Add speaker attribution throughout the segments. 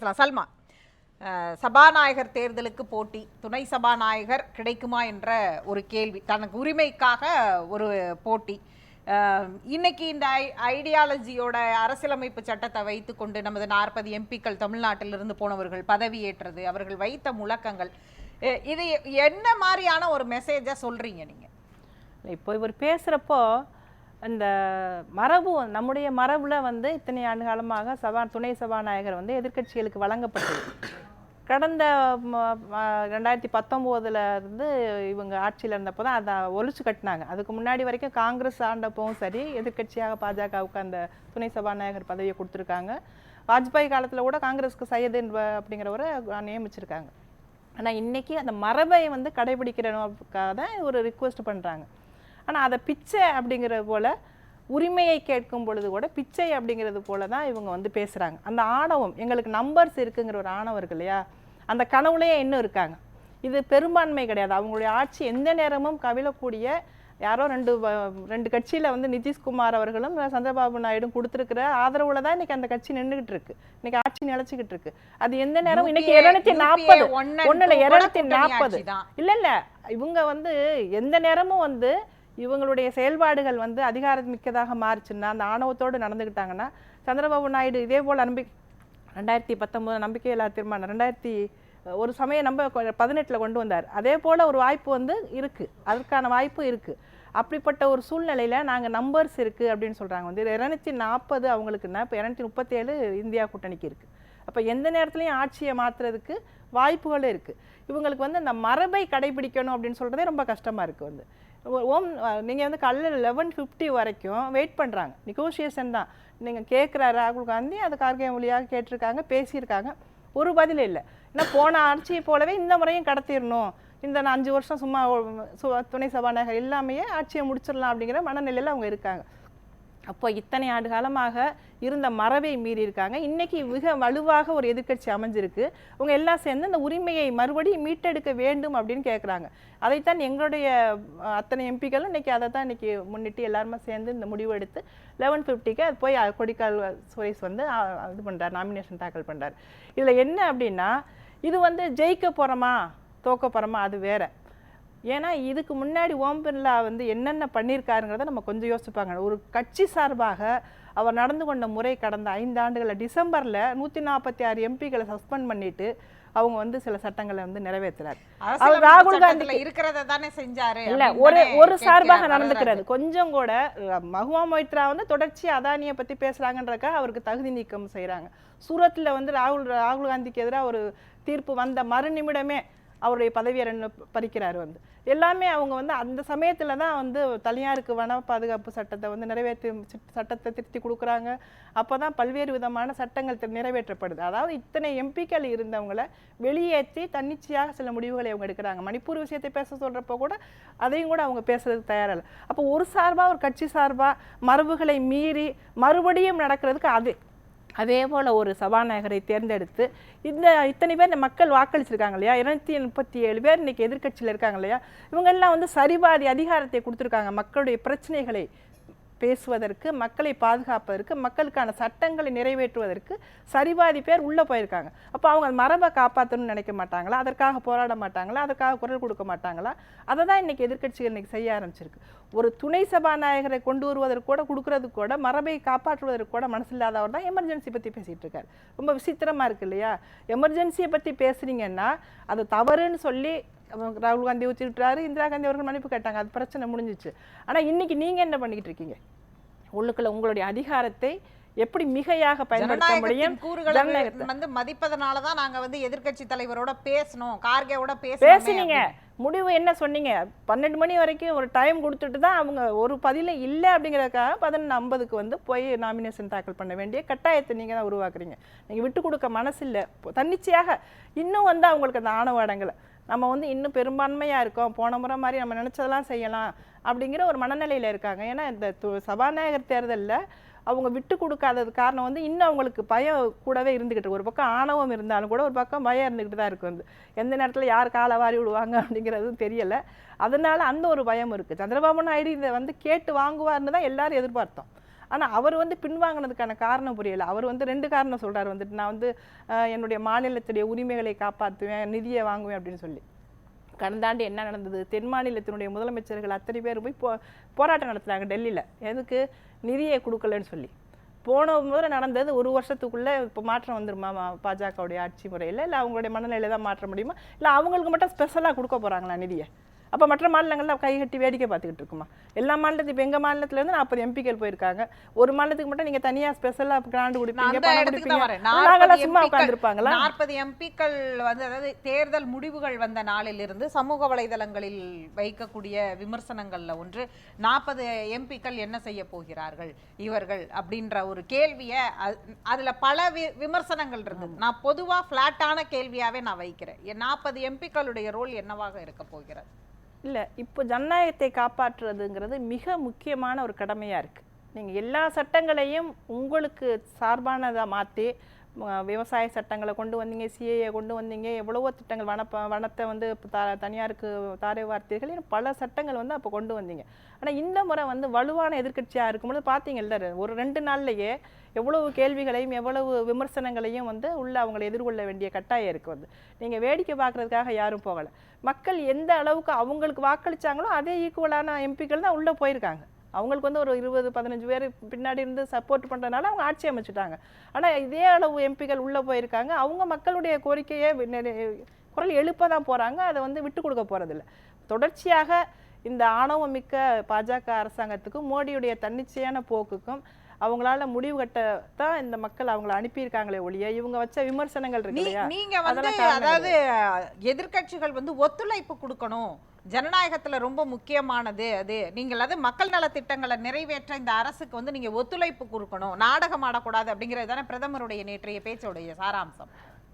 Speaker 1: பேசலாம். சல்மா சபாநாயகர் தேர்தலுக்கு போட்டி துணை சபாநாயகர் கிடைக்குமா என்ற ஒரு கேள்வி தனக்கு உரிமைக்காக ஒரு போட்டி. இன்னைக்கு இந்த ஐ- ஐடியாலஜியோட அரசியலமைப்பு சட்டத்தை வைத்துக்கொண்டு நமது நாற்பது எம்பிக்கள் தமிழ்நாட்டிலிருந்து போனவர்கள் பதவியேற்றது அவர்கள் வைத்த முழக்கங்கள். இது என்ன மாதிரியான ஒரு மெசேஜை சொல்றீங்க நீங்க?
Speaker 2: இப்போ இவர் பேசுகிறப்போ அந்த மரபு நம்முடைய மரபில் வந்து இத்தனை ஆண்டு காலமாக சபா துணை சபாநாயகர் வந்து எதிர்க்கட்சிகளுக்கு வழங்கப்பட்டது. கடந்த ரெண்டாயிரத்தி பத்தொம்போதில் இருந்து இவங்க ஆட்சியில் இருந்தப்போ தான் அதை ஒழிச்சு கட்டினாங்க. அதுக்கு முன்னாடி வரைக்கும் காங்கிரஸ் ஆண்டப்பவும் சரி எதிர்க்கட்சியாக பாஜகவுக்கு அந்த துணை சபாநாயகர் பதவியை கொடுத்துருக்காங்க. வாஜ்பாய் காலத்தில் கூட காங்கிரஸ்க்கு சையது என்ப- அப்படிங்கிறவரை நியமிச்சிருக்காங்க. ஆனால் இன்றைக்கி அந்த மரபை வந்து கடைபிடிக்கிறதுக்காக தான் ஒரு ரிக்வெஸ்ட் பண்ணுறாங்க ஆனால் அதை பிச்சை அப்படிங்கிறது போல உரிமையை கேட்கும் பொழுது கூட பிச்சை அப்படிங்கிறது போல தான் இவங்க வந்து பேசுகிறாங்க அந்த ஆணவம் எங்களுக்கு நம்பர்ஸ் இருக்குங்கிற ஒரு ஆணவம் இருக்கு இல்லையா? அந்த கனவுலேயே இன்னும் இருக்காங்க. இது பெரும்பான்மை கிடையாது. அவங்களுடைய ஆட்சி எந்த நேரமும் கவிழக்கூடிய யாரோ ரெண்டு ரெண்டு கட்சியில் வந்து நிதிஷ்குமார் அவர்களும் சந்திரபாபு நாயுடும் கொடுத்துருக்கிற ஆதரவுல தான் இன்னைக்கு அந்த கட்சி நின்றுகிட்டு இருக்கு. இன்னைக்கு ஆட்சி நிலைச்சிக்கிட்டு இருக்கு. அது எந்த நேரம் இன்னைக்கு இருநூத்தி நாற்பது
Speaker 1: கூட
Speaker 2: இருநூத்தி நாற்பது. இல்ல இல்ல. இவங்க வந்து எந்த நேரமும் வந்து இவங்களுடைய செயல்பாடுகள் வந்து அதிகாரமிக்கதாக மாறுச்சுன்னா அந்த ஆணவத்தோடு நடந்துக்கிட்டாங்கன்னா சந்திரபாபு நாயுடு இதே போல் நம்பி ரெண்டாயிரத்தி பத்தொம்போது நம்பிக்கையில்லா தீர்மானம் ரெண்டாயிரத்தி ஒரு சமயம் நம்ம பதினெட்டில் கொண்டு வந்தார். அதே போல் ஒரு வாய்ப்பு வந்து இருக்குது அதற்கான வாய்ப்பு இருக்குது அப்படிப்பட்ட ஒரு சூழ்நிலையில் நாங்கள் நம்பர்ஸ் இருக்குது அப்படின்னு சொல்கிறாங்க வந்து இரநூத்தி நாற்பது அவங்களுக்குன்னா இப்போ இரநூத்தி முப்பத்தேழு இந்தியா கூட்டணிக்கு இருக்குது அப்போ எந்த நேரத்துலையும் ஆட்சியை மாற்றுறதுக்கு வாய்ப்புகளும் இருக்குது இவங்களுக்கு வந்து அந்த மரபை கடைபிடிக்கணும் அப்படின்னு சொல்கிறதே ரொம்ப கஷ்டமாக இருக்குது வந்து. ஓம் நீங்கள் வந்து காலையில் லெவன் ஃபிஃப்டி வரைக்கும் வெயிட் பண்ணுறாங்க நெகோஷியேஷன் தான். நீங்கள் கேட்குற ராகுல் காந்தி அது கார்கே மொழியாக கேட்டிருக்காங்க பேசியிருக்காங்க. ஒரு பதில் இல்லை. ஏன்னா போன ஆட்சியை போலவே இந்த முறையும் கடத்திடணும் இந்த நான் அஞ்சு வருஷம் சும்மா சு- துணை சபாநாயகர் இல்லாமையே ஆட்சியை முடிச்சிடலாம் அப்படிங்கிற மனநிலையில் அவங்க இருக்காங்க. அப்போ இத்தனை ஆண்டு காலமாக இருந்த மரபை மீறி இருக்காங்க. இன்னைக்கு மிக வலுவாக ஒரு எதிர்க்கட்சி அமைஞ்சிருக்கு. அவங்க எல்லாம் சேர்ந்து இந்த உரிமையை மறுபடியும் மீட்டெடுக்க வேண்டும் அப்படின்னு கேட்குறாங்க அதைத்தான் எங்களுடைய அத்தனை எம்பிக்களும் இன்னைக்கு அதை தான் இன்றைக்கி முன்னிட்டு எல்லாருமே சேர்ந்து இந்த முடிவு எடுத்து லெவன் ஃபிஃப்டிக்கு அது போய் கொடிக்கால் சுரேஷ் வந்து இது பண்ணுறார் நாமினேஷன் தாக்கல் பண்ணுறார் இதில் என்ன அப்படின்னா இது வந்து ஜெயிக்க போகிறோமா தோக்க போகிறோமா அது வேறு. ஏன்னா இதுக்கு முன்னாடி ஓம் பிர்லா வந்து என்னென்ன பண்ணியிருக்காருங்கிறத நம்ம கொஞ்சம் யோசிப்பாங்க ஒரு கட்சி சார்பாக அவர் நடந்து கொண்ட முறை கடந்த ஐந்து ஆண்டுகளில் டிசம்பரில் நூற்றி நாற்பத்தி ஆறு எம்பிக்களை சஸ்பெண்ட் பண்ணிட்டு அவங்க வந்து சில சட்டங்களை வந்து நிறைவேற்றுறார்.
Speaker 1: அரசியலமைப்பு
Speaker 2: ராகுல் காந்திக்கு-
Speaker 1: இருக்கிறத தானே செஞ்சாரு
Speaker 2: இல்ல ஒரு ஒரு சார்பாக நடந்துக்கிறது. கொஞ்சம் கூட மஹுவா மொய்த்ரா வந்து தொடர்ச்சி அதானியை பத்தி பேசுறாங்கன்றதுக்காக அவருக்கு தகுதி நீக்கம் செய்றாங்க. சூரத்ல வந்து ராகுல் ராகுல் காந்திக்கு எதிராக ஒரு தீர்ப்பு வந்த மறு நிமிடமே அவருடைய பதவியை ரெண்டு பறிக்கிறாரு வந்து. எல்லாமே அவங்க வந்து அந்த சமயத்தில் தான் வந்து தனியாருக்கு வன பாதுகாப்பு சட்டத்தை வந்து நிறைவேற்றி சட்டத்தை திருத்தி கொடுக்குறாங்க. அப்போ தான் பல்வேறு விதமான சட்டங்கள் நிறைவேற்றப்படுது. அதாவது இத்தனை எம்பிக்கள் இருந்தவங்கள வெளியேற்றி தன்னிச்சையாக சில முடிவுகளை அவங்க எடுக்கிறாங்க. மணிப்பூர் விஷயத்தை பேச சொல்கிறப்போ கூட அதையும் கூட அவங்க பேசுறதுக்கு தயாரில்லை. அப்போ ஒரு சார்பாக ஒரு கட்சி சார்பாக மரபுகளை மீறி மறுபடியும் நடக்கிறதுக்கு அது அதே போல் ஒரு சபாநாயகரை தேர்ந்தெடுத்து இந்த இத்தனை பேர் இந்த மக்கள் வாக்களிச்சிருக்காங்க இல்லையா? இருநூத்தி முப்பத்தி ஏழு பேர் இன்னைக்கு எதிர்கட்சியில் இருக்காங்க இல்லையா? இவங்கெல்லாம் வந்து சரிபாதி அதிகாரத்தை கொடுத்துருக்காங்க மக்களுடைய பிரச்சனைகளை. பேசுவதற்கு மக்களை பாதுகாப்பதற்கு மக்களுக்கான சட்டங்களை நிறைவேற்றுவதற்கு சரிபாதி பேர் உள்ளே போயிருக்காங்க. அப்போ அவங்க அந்த மரபை காப்பாற்றணும்னு நினைக்க மாட்டாங்களா? அதற்காக போராட மாட்டாங்களா? அதற்காக குரல் கொடுக்க மாட்டாங்களா? அதை தான் இன்னைக்கு எதிர்க்கட்சிகள் இன்றைக்கி செய்ய ஆரம்பிச்சிருக்கு. ஒரு துணை சபாநாயகரை கொண்டு வருவதற்கு கூட கொடுக்கறதுக்கு கூட மரபை காப்பாற்றுவதற்கு கூட மனசில்லாதவர் தான் எமர்ஜென்சி பற்றி பேசிகிட்டு இருக்காரு. ரொம்ப விசித்திரமாக இருக்கு இல்லையா? எமர்ஜென்சியை பற்றி பேசுறீங்கன்னா அது தவறுன்னு சொல்லி ராகுல் காந்தி ஊற்றி விட்டுறாரு இந்திரா காந்தி அவர்கள் மன்னிப்பு கேட்டாங்க. அது பிரச்சனை முடிஞ்சிச்சு. ஆனா இன்னைக்கு நீங்க என்ன பண்ணிக்கிட்டு இருக்கீங்க? உள்ளுக்குள்ள உங்களுடைய அதிகாரத்தை எப்படி மிகையாக பயன்படுத்த முடியும்?
Speaker 1: கூறுகளை வந்து மதிப்பதனால தான் நாங்க வந்து எதிர்க்கட்சி தலைவரோட பேசணும் கார்கேவோட
Speaker 2: பேசுனீங்க. முடிவு என்ன சொன்னீங்க? பன்னெண்டு மணி வரைக்கும் ஒரு டைம் கொடுத்துட்டு தான் அவங்க ஒரு பதில இல்லை அப்படிங்கிறதுக்காக பதினொன்று ஐம்பதுக்கு வந்து போய் நாமினேஷன் தாக்கல் பண்ண வேண்டிய கட்டாயத்தை நீங்கள் தான் உருவாக்குறீங்க. நீங்கள் விட்டு கொடுக்க மனசு இல்லை தன்னிச்சையாக இன்னும் வந்து அவங்களுக்கு அந்த ஆணவ அடங்கலை நம்ம வந்து இன்னும் பெரும்பான்மையாக இருக்கோம் போன முறை மாதிரி நம்ம நினச்சதெல்லாம் செய்யலாம் அப்படிங்கிற ஒரு மனநிலையில் இருக்காங்க. ஏன்னா இந்த சபாநாயகர் தேர்தலில் அவங்க விட்டு கொடுக்காதது காரணம் வந்து இன்னும் அவங்களுக்கு பயம் கூடவே இருந்துக்கிட்டு ஒரு பக்கம் ஆணவம் இருந்தாலும் கூட ஒரு பக்கம் பயம் இருந்துக்கிட்டு தான் இருக்கும் எந்த நேரத்தில் யார் காலை வாரி விடுவாங்க அப்படிங்கிறதும் தெரியலை. அதனால் அந்த ஒரு பயம் இருக்குது சந்திரபாபு நாயுடு இதை வந்து கேட்டு வாங்குவார்னு தான் எல்லோரும் எதிர்பார்த்தோம். ஆனால் அவர் வந்து பின்வாங்கினதுக்கான காரணம் புரியலை. அவர் வந்து ரெண்டு காரணம் சொல்கிறார் வந்துட்டு. நான் வந்து என்னுடைய மாநிலத்துடைய உரிமைகளை காப்பாற்றுவேன் நிதியை வாங்குவேன் அப்படின்னு சொல்லி. கடந்த ஆண்டு என்ன நடந்தது? தென் மாநிலத்தினுடைய முதலமைச்சர்கள் அத்தனை பேர் போய் போ போராட்டம் நடத்துனாங்க டெல்லியில். எதுக்கு? நிதியை கொடுக்கலன்னு சொல்லி. போன முறை நடந்தது ஒரு வருஷத்துக்குள்ளே இப்போ மாற்றம் வந்துருமா பாஜகவுடைய ஆட்சி முறையில்? இல்லை அவங்களுடைய மனநிலையில தான் மாற்ற முடியுமா? இல்லை அவங்களுக்கு மட்டும் ஸ்பெஷலாக கொடுக்க போகிறாங்களா நிதியை? அப்போ மற்ற மாநிலங்கள்ல கை கட்டி வேடிக்கை பார்த்துக்கிட்டு இருக்குமா? எல்லா மாநிலத்தையும் இப்போ எங்கள் மாநிலத்துலேருந்து நாற்பது எம்பிக்கள் போயிருக்காங்க. ஒரு மாநிலத்துக்கு மட்டும் நீங்கள் தனியாக ஸ்பெஷலாக கிராண்டு கொடுப்பீங்க சும்மா உட்காந்துருப்பாங்களா
Speaker 1: நாற்பது எம்பிக்கள் வந்து அதாவது தேர்தல் முடிவுகள் வந்த நாளிலிருந்து சமூக வலைதளங்களில் வைக்கக்கூடிய விமர்சனங்கள்ல ஒன்று நாற்பது எம்பிக்கள் என்ன செய்ய போகிறார்கள் இவர்கள் அப்படின்ற ஒரு கேள்வியை அதுல பல வி- விமர்சனங்கள் இருந்தது. நான் பொதுவா ஃபிளாட்டான கேள்வியாவே நான் வைக்கிறேன். நாற்பது எம்பிக்களுடைய ரோல் என்னவாக இருக்க போகிறது?
Speaker 2: இல்லை இப்போ ஜனநாயகத்தை காப்பாற்றுறதுங்கிறது மிக முக்கியமான ஒரு கடமையாக இருக்குது நீங்கள் எல்லா சட்டங்களையும் உங்களுக்கு சார்பானதாக மாற்றி விவசாய சட்டங்களை கொண்டு வந்தீங்க சிஏஏ கொண்டு வந்தீங்க எவ்வளவோ திட்டங்கள் வனப்ப வனத்தை வந்து த தனியாருக்கு தாரை வார்த்தைகள் பல சட்டங்கள் வந்து அப்போ கொண்டு வந்தீங்க. ஆனால் இந்த முறை வந்து வலுவான எதிர்க்கட்சியாக இருக்கும்போது பார்த்தீங்கல்ல ஒரு ரெண்டு நாள்லையே எவ்வளவு கேள்விகளையும் எவ்வளவு விமர்சனங்களையும் வந்து உள்ள அவங்களை எதிர்கொள்ள வேண்டிய கட்டாயம் இருக்குது. வந்து நீங்கள் வேடிக்கை பார்க்குறதுக்காக யாரும் போகலை. மக்கள் எந்த அளவுக்கு அவங்களுக்கு வாக்களிச்சாங்களோ அதே ஈக்குவலான எம்பிக்கள் தான் உள்ளே போயிருக்காங்க. அவங்களுக்கு வந்து ஒரு இருபது பதினஞ்சு பேர் பின்னாடி இருந்து சப்போர்ட் பண்ணுறதுனால அவங்க ஆட்சி அமைச்சிட்டாங்க. ஆனால் இதே அளவு எம்பிக்கள் உள்ளே போயிருக்காங்க. அவங்க மக்களுடைய கோரிக்கையை குரல் எழுப்ப தான் போகிறாங்க அதை வந்து விட்டு கொடுக்க போகிறதில்ல தொடர்ச்சியாக இந்த ஆணவம் மிக்க பாஜக அரசாங்கத்துக்கும் மோடியுடைய தன்னிச்சையான போக்குக்கும் அவங்களால முடிவு கட்ட தான் இந்த மக்கள் அவங்கள அனுப்பியிருக்காங்களே ஒழிய இவங்க வச்ச விமர்சனங்கள் இருக்கு
Speaker 1: நீங்க வந்து அதாவது எதிர்க்கட்சிகள் வந்து ஒத்துழைப்பு கொடுக்கணும். ஜனநாயகத்துல ரொம்ப முக்கியமானது அது. நீங்கள் அது மக்கள் நல திட்டங்களை நிறைவேற்ற இந்த அரசுக்கு வந்து நீங்க ஒத்துழைப்பு கொடுக்கணும். நாடகம் ஆடக்கூடாது அப்படிங்கிறது தானே பிரதமருடைய நேற்றைய பேச்சுடைய சாராம்சம்.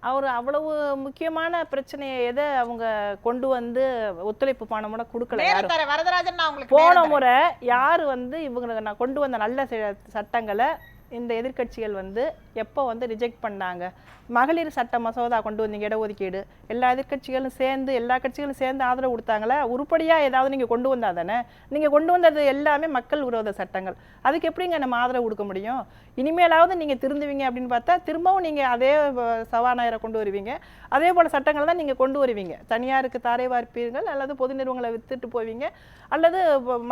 Speaker 2: அவர் அவ்வளவு முக்கியமான பிரச்சனையை எதை அவங்க கொண்டு வந்து ஒத்துழைப்பு பணமோட கொடுக்கல போன. முறை யார் வந்து இவங்களுக்கு நான் கொண்டு வந்த நல்ல சட்டங்களை இந்த எதிர்க்கட்சிகள் வந்து எப்போ வந்து ரிஜெக்ட் பண்ணாங்க? மகளிர் சட்ட மசோதா கொண்டு வந்தீங்க இடஒதுக்கீடு. எல்லா எதிர்க்கட்சிகளும் சேர்ந்து எல்லா கட்சிகளும் சேர்ந்து ஆதரவு கொடுத்தாங்களே? உருப்படியாக ஏதாவது நீங்கள் கொண்டு வந்தா தானே? நீங்கள் கொண்டு வந்தது எல்லாமே மக்கள் விரோத சட்டங்கள். அதுக்கு எப்படிங்க நம்ம ஆதரவு கொடுக்க முடியும்? இனிமேலாவது நீங்கள் திருந்துவீங்க அப்படின்னு பார்த்தா திரும்பவும் நீங்கள் அதே சபாநாயகரை கொண்டு வருவீங்க. அதே போல் சட்டங்களை தான் நீங்கள் கொண்டு வருவீங்க. தனியாருக்கு தாரை வார்ப்பீர்கள் அல்லது பொது நிறுவனங்களை வித்துட்டு போவீங்க. அல்லது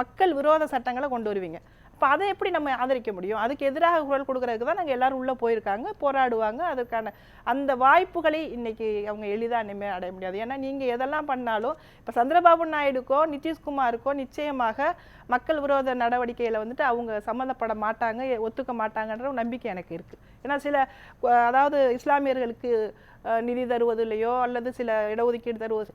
Speaker 2: மக்கள் விரோத சட்டங்களை கொண்டு வருவீங்க. அப்போ அதை எப்படி நம்ம ஆதரிக்க முடியும்? அதுக்கு எதிராக குரல் கொடுக்கறதுக்கு தான் நாங்கள் எல்லாரும் உள்ளே போயிருக்காங்க போராடுவாங்க. அதுக்கான அந்த வாய்ப்புகளை இன்னைக்கு அவங்க எளிதாக இனிமேல் அடைய முடியாது. ஏன்னா நீங்கள் எதெல்லாம் பண்ணாலும் இப்போ சந்திரபாபு நாயுடுக்கோ நிதிஷ்குமாருக்கோ நிச்சயமாக மக்கள் விரோத நடவடிக்கையில் வந்துட்டு அவங்க சம்மந்தப்பட மாட்டாங்க ஒத்துக்க மாட்டாங்கன்ற நம்பிக்கை எனக்கு இருக்குது ஏன்னா சில அதாவது இஸ்லாமியர்களுக்கு நிதி தருவதில்லையோ அல்லது சில இடஒதுக்கீடு தருவது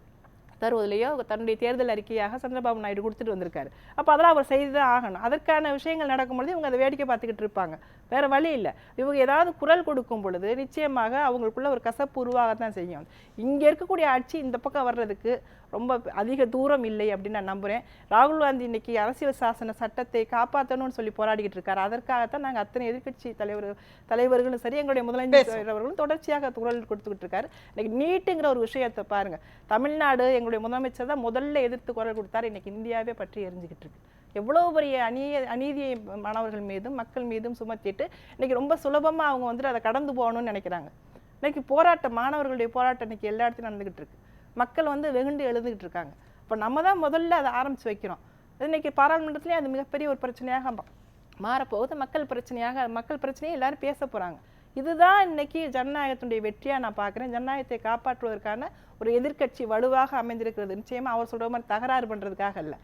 Speaker 2: தருவதிலையோ தன்னுடைய தேர்தல் அறிக்கையாக சந்திரபாபு நாயுடு கொடுத்துட்டு வந்திருக்காரு. அப்போ அதெல்லாம் அவர் செய்து தான் ஆகணும். அதற்கான விஷயங்கள் நடக்கும்பொழுது இவங்க அதை வேடிக்கை பார்த்துக்கிட்டு இருப்பாங்க. வேற வழி இல்லை. இவங்க ஏதாவது குரல் கொடுக்கும் பொழுது நிச்சயமாக அவங்களுக்குள்ள ஒரு கசப்பு உருவாகத்தான் செய்யும். இங்கே இருக்கக்கூடிய ஆட்சி இந்த பக்கம் வர்றதுக்கு ரொம்ப அதிக தூரம் இல்லை அப்படின்னு நான் நம்புறேன். ராகுல் காந்தி இன்னைக்கு அரசியல் சாசன சட்டத்தை காப்பாற்றணும்னு சொல்லி போராடிக்கிட்டு இருக்காரு. அதற்காகத்தான் நாங்கள் அத்தனை எதிர்க்கட்சி தலைவர் தலைவர்களும் சரி எங்களுடைய முதலமைச்சர் அவர்களும் தொடர்ச்சியாக குரல் கொடுத்துக்கிட்டு இருக்காரு. இன்னைக்கு நீட்டுங்கிற ஒரு விஷயத்தை பாருங்க. தமிழ்நாடு எங்களுடைய முதலமைச்சர் தான் முதல்ல எதிர்த்து குரல் கொடுத்தாரு. இன்னைக்கு இந்தியாவே பற்றி எரிஞ்சுக்கிட்டு இருக்கு. எவ்வளவு பெரிய அநீய அநீதியை மாணவர்கள் மீதும் மக்கள் மீதும் சுமத்திட்டு இன்னைக்கு ரொம்ப சுலபமா அவங்க வந்துட்டு அதை கடந்து போகணும்னு நினைக்கிறாங்க. இன்னைக்கு போராட்டம் மாணவர்களுடைய போராட்டம் இன்னைக்கு எல்லா இடத்துலையும் நடந்துகிட்டு இருக்கு. மக்கள் வந்து வெகுண்டு எழுதுகிட்டு இருக்காங்க. இப்போ நம்ம தான் முதல்ல அதை ஆரம்பிச்சு வைக்கிறோம். இன்னைக்கு பாராளுமன்றத்துலேயே அது மிகப்பெரிய ஒரு பிரச்சனையாக மாறப்போகுது. மக்கள் பிரச்சனையாக மக்கள் பிரச்சனையை எல்லாரும் பேச போறாங்க. இதுதான் இன்னைக்கு ஜனநாயகத்தினுடைய வெற்றியாக நான் பார்க்குறேன். ஜனநாயகத்தை காப்பாற்றுவதற்கான ஒரு எதிர்க்கட்சி வலுவாக அமைந்திருக்கிறது. நிச்சயமாக அவர் சொல்கிற மாதிரி தகராறு பண்ணுறதுக்காக இல்லை